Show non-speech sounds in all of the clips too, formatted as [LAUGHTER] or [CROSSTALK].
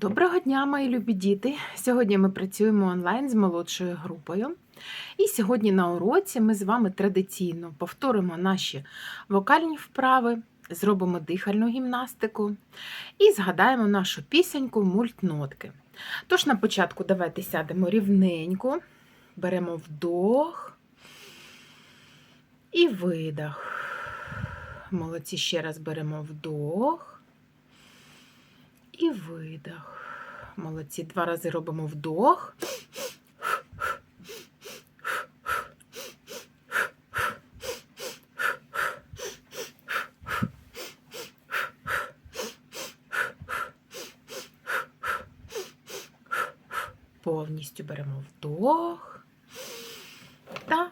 Доброго дня, мої любі діти! Сьогодні ми працюємо онлайн з молодшою групою. І сьогодні на уроці ми з вами традиційно повторимо наші вокальні вправи, зробимо дихальну гімнастику і згадаємо нашу пісеньку мультнотки. Тож на початку давайте сядемо рівненько, беремо вдох і видох. Молодці, ще раз беремо вдох. І видох. Молодці. Два рази робимо вдох. Повністю беремо вдох та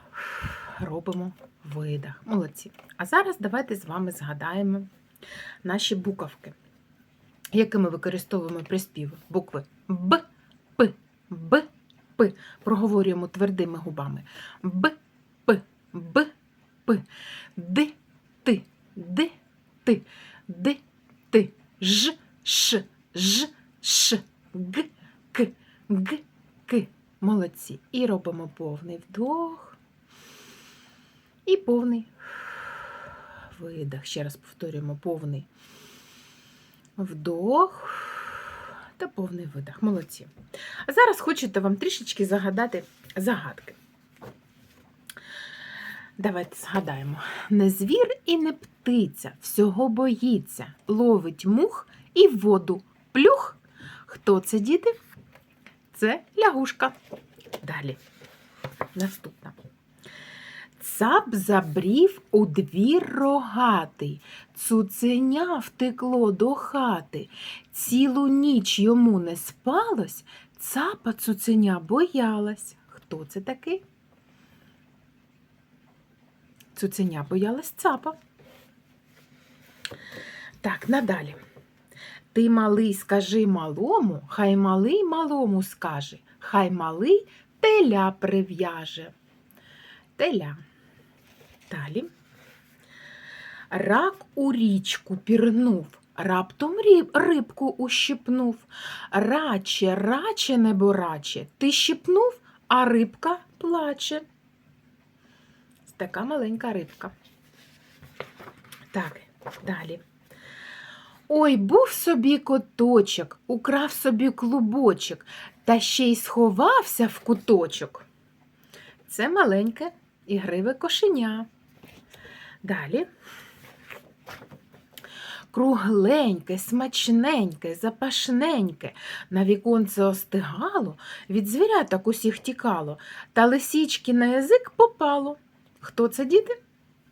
робимо видох. Молодці. А зараз давайте з вами згадаємо наші буковки якими використовуємо приспіви букви Б, П, Б, П. Проговорюємо твердими губами. Б, П, Б, П, Д, Т, Д, Т, Д, Т, Ж, Ш, Ж, Ш, Г, К, Г, К. Молодці. І робимо повний вдох. І повний видох. Ще раз повторюємо повний вдох та повний видох. Молодці. А зараз хочете вам трішечки загадати загадки. Давайте згадаємо. Не звір і не птиця, всього боїться, ловить мух і воду плюх. Хто це, діти? Це лягушка. Далі. Наступна. Цап забрів у двір рогатий, цуценя втекло до хати. Цілу ніч йому не спалось, цапа цуценя боялась. Хто це такий? Цуценя боялась цапа. Так, надалі. Ти малий, скажи малому, хай малий малому скаже, хай малий теля прив'яже. Теля. Далі. Рак у річку пірнув, раптом рибку ущипнув. Раче, раче, небораче, ти щипнув, а рибка плаче. Така маленька рибка. Так, далі. Ой, був собі коточок, украв собі клубочок, та ще й сховався в куточок. Це маленьке ігриве кошеня. Далі. Кругленьке, смачненьке, запашненьке, на віконце остигало, від звіряток усіх тікало, та лисічки на язик попало. Хто це, діти?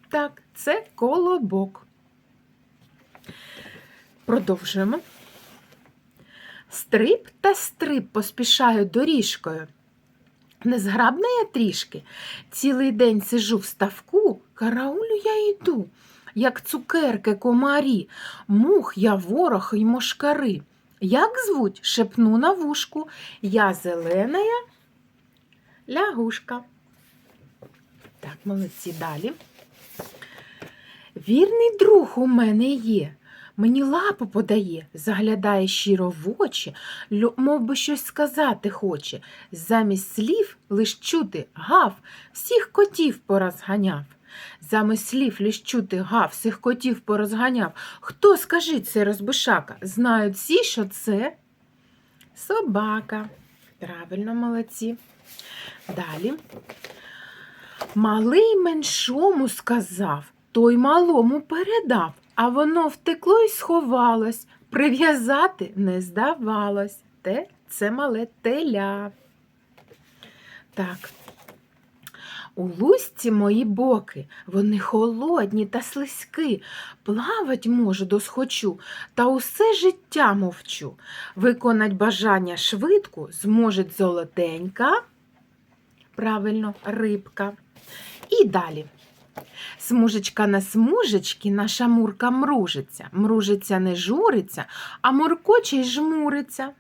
Так, це колобок. Продовжуємо. Стрип та стрип поспішають доріжкою. Незграбна я трішки. Цілий день сижу в ставку, караулю я йду, як цукерки комарі, мух я ворог й мошкари. Як звуть, шепну на вушку, я зеленая лягушка. Так, молодці далі. Вірний друг у мене є. Мені лапу подає, заглядає щиро в очі, мов би щось сказати хоче. Замість слів лиш чути гав, всіх котів порозганяв. Замість слів лиш чути гав, всіх котів порозганяв. Хто, скажіть, це розбишака? Знають всі, що це собака. Правильно, молодці. Далі. Малий меншому сказав, той малому передав а воно втекло й сховалось, прив'язати не здавалось. Те це мале теля. Так. У лузці мої боки, вони холодні та слизькі, плавать можу досхочу, та усе життя мовчу. Виконать бажання швидко зможеть золотенька, правильно, рибка. І далі. Смужечка на смужечки наша мурка мружиться. Мружиться не журиться, а муркоче й жмуриться.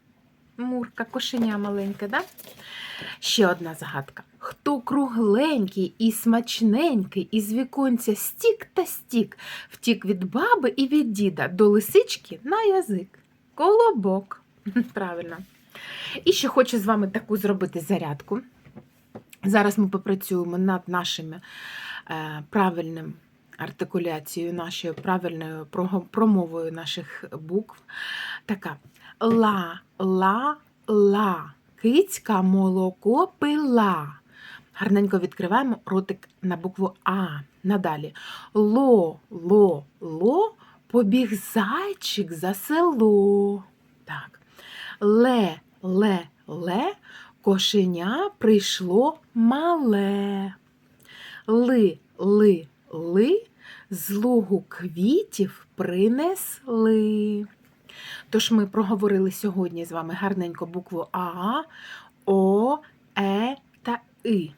Мурка, кошеня маленьке, да? Ще одна загадка. Хто кругленький і смачненький, із віконця стік та стік, втік від баби і від діда до лисички на язик. Колобок. [LAUGHS] Правильно. І ще хочу з вами таку зробити зарядку. Зараз ми попрацюємо над нашими правильним артикуляцією, нашою правильною промовою наших букв. Така ла, ла, ла. Кицька молоко пила. Гарненько відкриваємо ротик на букву А. Надалі. Ло, ло, ло, побіг зайчик за село. Так. Ле, ле, ле, кошеня прийшло мале. Ли, ли, ли, з лугу квітів принесли. Тож ми проговорили сьогодні з вами гарненько букву А, О, Е та И.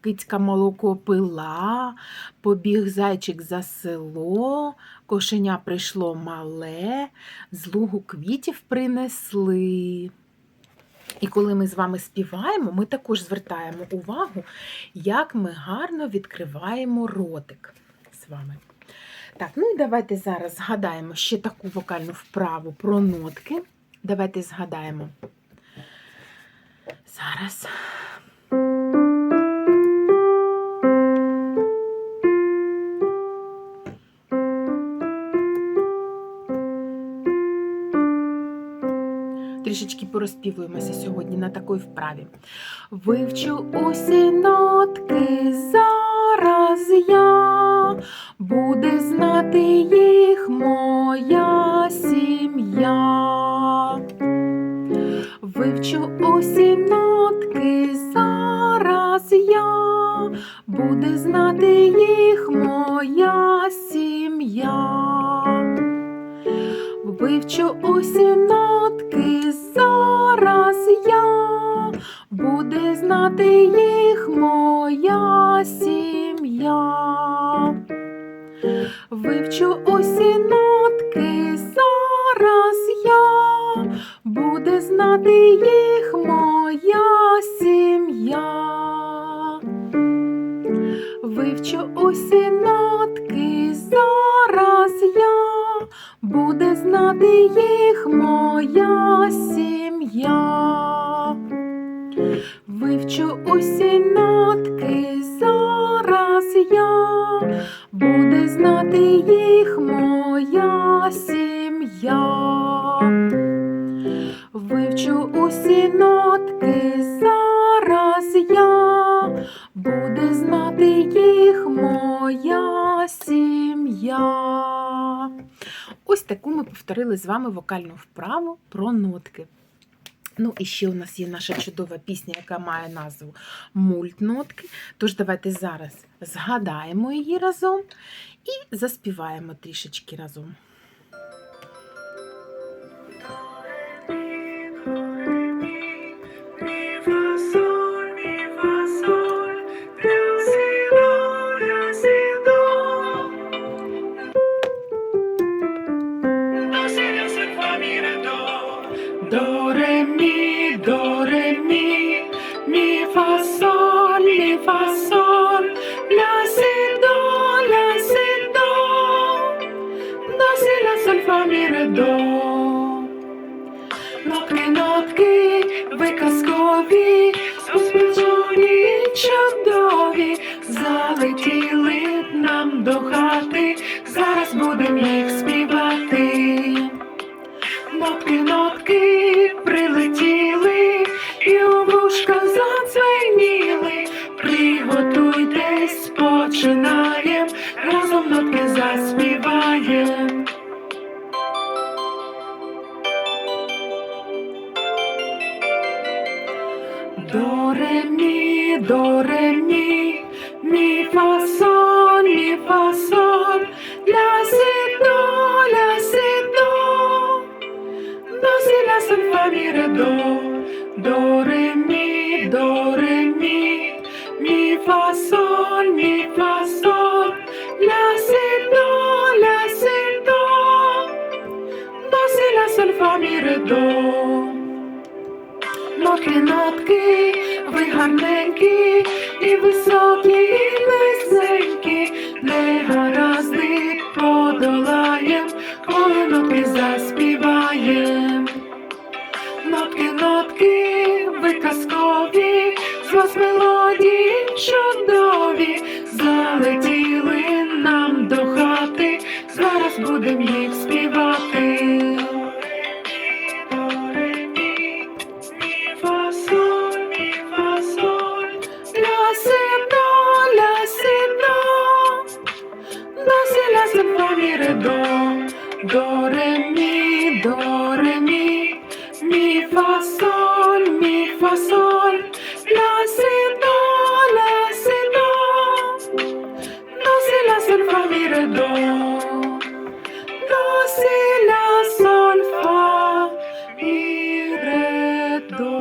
Кицька молоко пила, побіг зайчик за село, кошеня прийшло мале, з лугу квітів принесли. І коли ми з вами співаємо, ми також звертаємо увагу, як ми гарно відкриваємо ротик з вами. Так, ну і давайте зараз згадаємо ще таку вокальну вправу про нотки. Давайте згадаємо. Зараз. Порозпівуємося сьогодні на такій вправі. Вивчу усі нотки зараз я, буде знати їх моя сім'я. Вивчу усі нотки зараз я, буде знати їх моя сім'я. Вивчу усі нотки буде знати їх моя сім'я. Вивчу усі нотки зараз я, буде знати їх моя сім'я. Вивчу усі нотки зараз я, буде знати їх моя сім'я. Вивчу усі нотки зараз я, буде знати їх моя сім'я. Вивчу усі нотки зараз я, буде знати їх моя сім'я. Ось таку ми повторили з вами вокальну вправу про нотки. Ну, і ще у нас є наша чудова пісня, яка має назву Мультнотки. Тож давайте зараз згадаємо її разом і заспіваємо трішечки разом. До ре мі, мі фа соль, мі фа соль, ля си до, ля си до, до си ля соль фа мі ре до. Нотки, нотки, ви казкові, чудові, залетіли нам до хати, зараз будем їх співати. Нотки, нотки Do, re, mi, do, re, mi, mi, fa, sol, mi, fa, sol, la, si, do, la, si, do, do, si, la, sol, fa, mi, re, do, do, re, mi, do, re, mi, mi, fa, sol, mi, fa, sol, la, si, do, la, si, do, do, si, la, sol, fa, mi, re, do. Нотки, нотки, ви гарненькі, і високі, і низенькі, негаразди подолаєм, коли нотки заспіваєм. нотки, нотки, ви казкові, з вас мелодії чудові, залетіли нам до хати, зараз будем їх співати. До ре мі, до ре мі, мі фа соль, мі фа соль, ля си до, ля си до, до си ля соль фа мі ре до, до си ля соль фа мі ре до.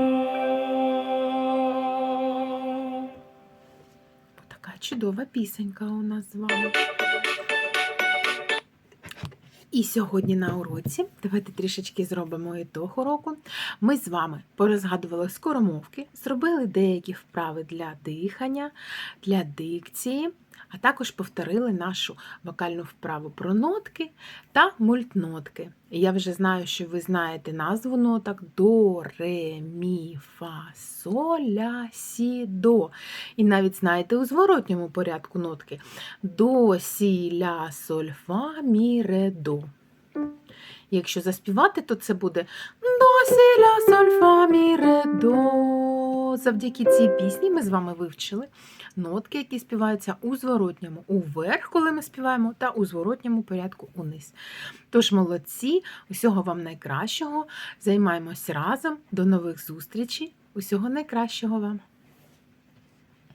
Така чудова пісенька у нас з вами. І сьогодні на уроці, давайте трішечки зробимо ітог уроку. Ми з вами порозгадували скоромовки, зробили деякі вправи для дихання, для дикції, а також повторили нашу вокальну вправу про нотки та мультнотки. Я вже знаю, що ви знаєте назву ноток до, ре, мі, фа, соль, ля, сі, до. І навіть знаєте у зворотньому порядку нотки до, сі, ля, соль, фа, мі, ре, до. Якщо заспівати, то це буде до, сі, ля, соль, фа, мі, ре, до. Завдяки цій пісні ми з вами вивчили нотки, які співаються у зворотньому уверх, коли ми співаємо, та у зворотньому порядку униз. Тож молодці, усього вам найкращого. Займаємось разом. До нових зустрічей. Усього найкращого вам!